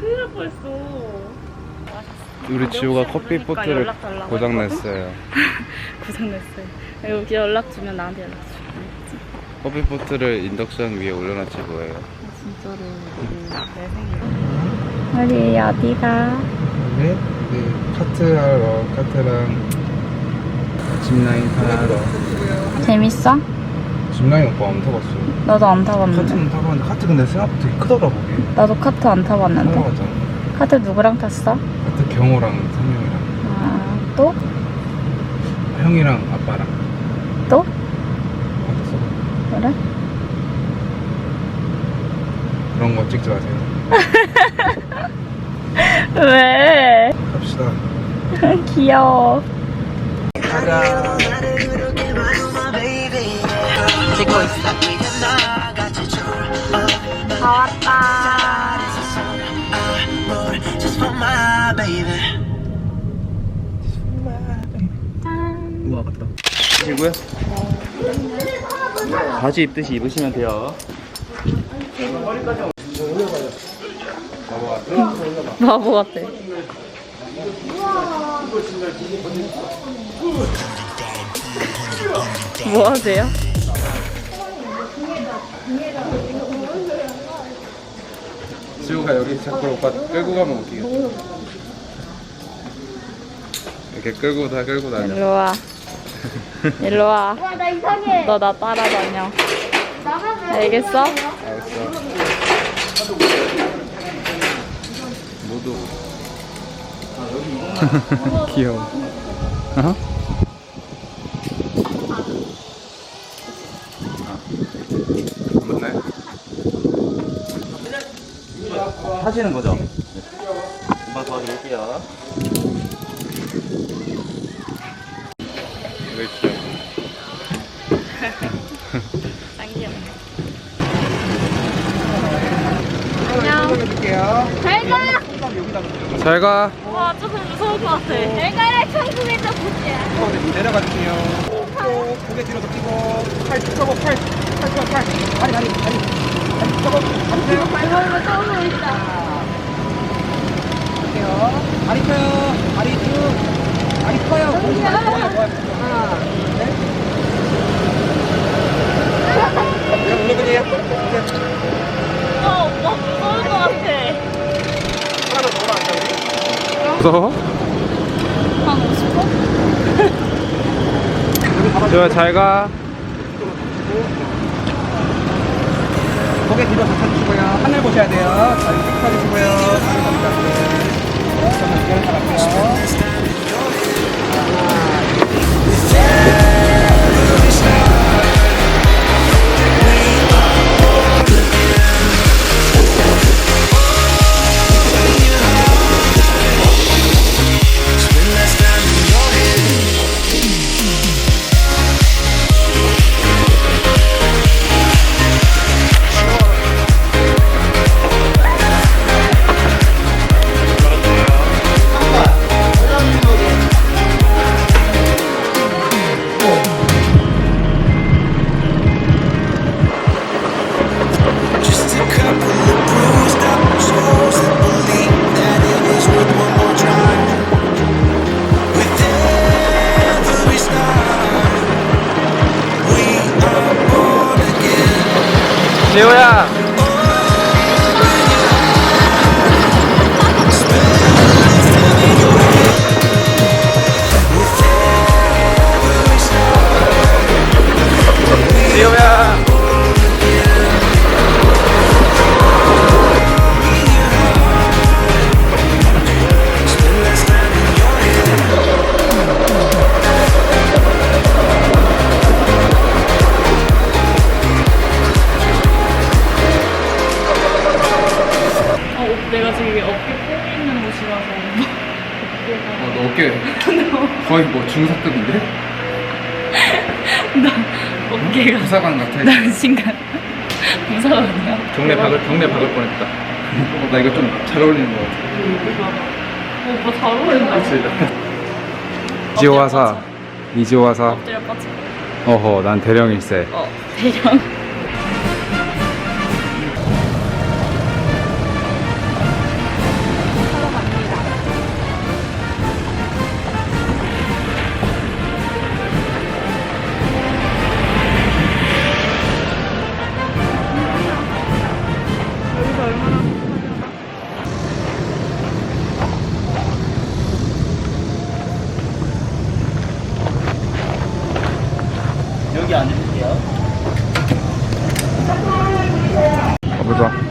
큰일 날 뻔했어. 우리 아, 지호가 커피 포트를 고장 냈어요. 고장 냈어요. 여기 연락 주면 나한테 연락 줘. 커피 포트를 인덕션 위에 올려놨지 뭐예요. 아, 진짜로 내 생일. 우리 어디가? 네, 네 카트하러 카트랑 짚라인 타러. 네. 재밌어? 짚라인 오빠 안 타봤어. 나도 안 타봤는데. 카트는 타봤는데 카트 근데 생각보다 되게 크더라 보기. 나도 카트 안 타봤는데. 타봤잖아. 카트 누구랑 탔어? 카트 경호랑 성명이랑 아, 또? 형이랑 아빠랑 또? 탔어. 그래? 그런 거 찍지 마세요. 왜? 갑시다. 귀여워. 가자. 우와 맞다. 시고요. 바지 입듯이 입으시면 돼요. 바보 같아. 뭐 하세요? 지우가 여기 자꾸 오빠 끌고 가면 웃기겠다. 이렇게 끌고 다 끌고 다녀. 일로 와. 일로 와. 와, 나 이상해. 너 나 따라다녀. 알겠어? 알았어. 모두. 귀여워. 어? 아. 하시는 거죠? 금방 도와드릴게요. 거 있어요. 잘 가. 잘 가. 와, 조금 무서울 것 같아. 잘 가라, 천국에서 보자. 내려가 주세요. 고개 뒤로 덮이고 팔 펴고 팔, 팔 펴고 팔. 다리 다리 다리. 다리 펴고 잡으세요. 발목을 떠오르고 있다. 할게요. 다리 펴요. 다리 쭉. 다리 펴요. 많이 좋아요. 좋아요. 하나, 셋. 그럼 올라가세요. 어, 오빠 무서울 것 같아. 하나 더 나왔다 우리. 무서워? 한 50분? 좋아 잘 가. 고개 뒤로 덮어주시고요. 하늘 보셔야 돼요. 다리 쭉 펴주시고요. 감사합니다. Again. 지 거의 뭐 중사급인데? 나 어깨가. 부사관 같아. 나 순간 무서웠냐? 경례 박을 경례 박을 뻔했다. 어, 나 이거 좀 잘 어울리는 거 같아. 어, 오빠 잘 어울린다. 이지호 화사 이지호 화사 엎드려 뻗쳐. 어허 난 대령 일세 어, 대령.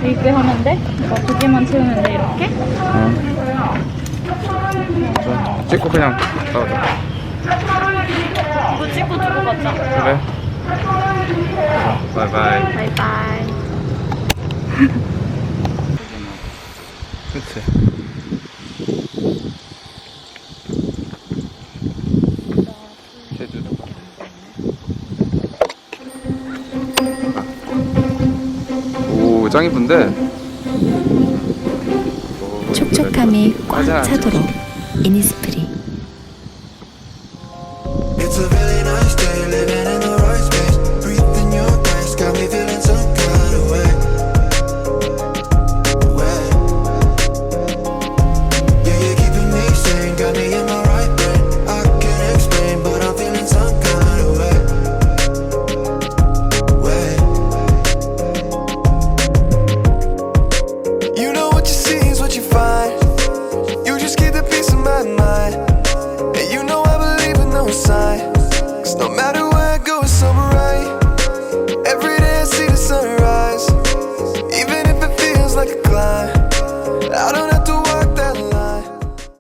이렇게 하면 돼? 이거 두 개만 채우면 돼 이렇게? 어. 자, 찍고 그냥 나가자. 이거 찍고 주고 가자. 그래. 바이바이. 바이바이. 그치. 오, 짱 이쁜데? 오, 촉촉함이 꽉. 차도록 이니스프리 sign. Cause no matter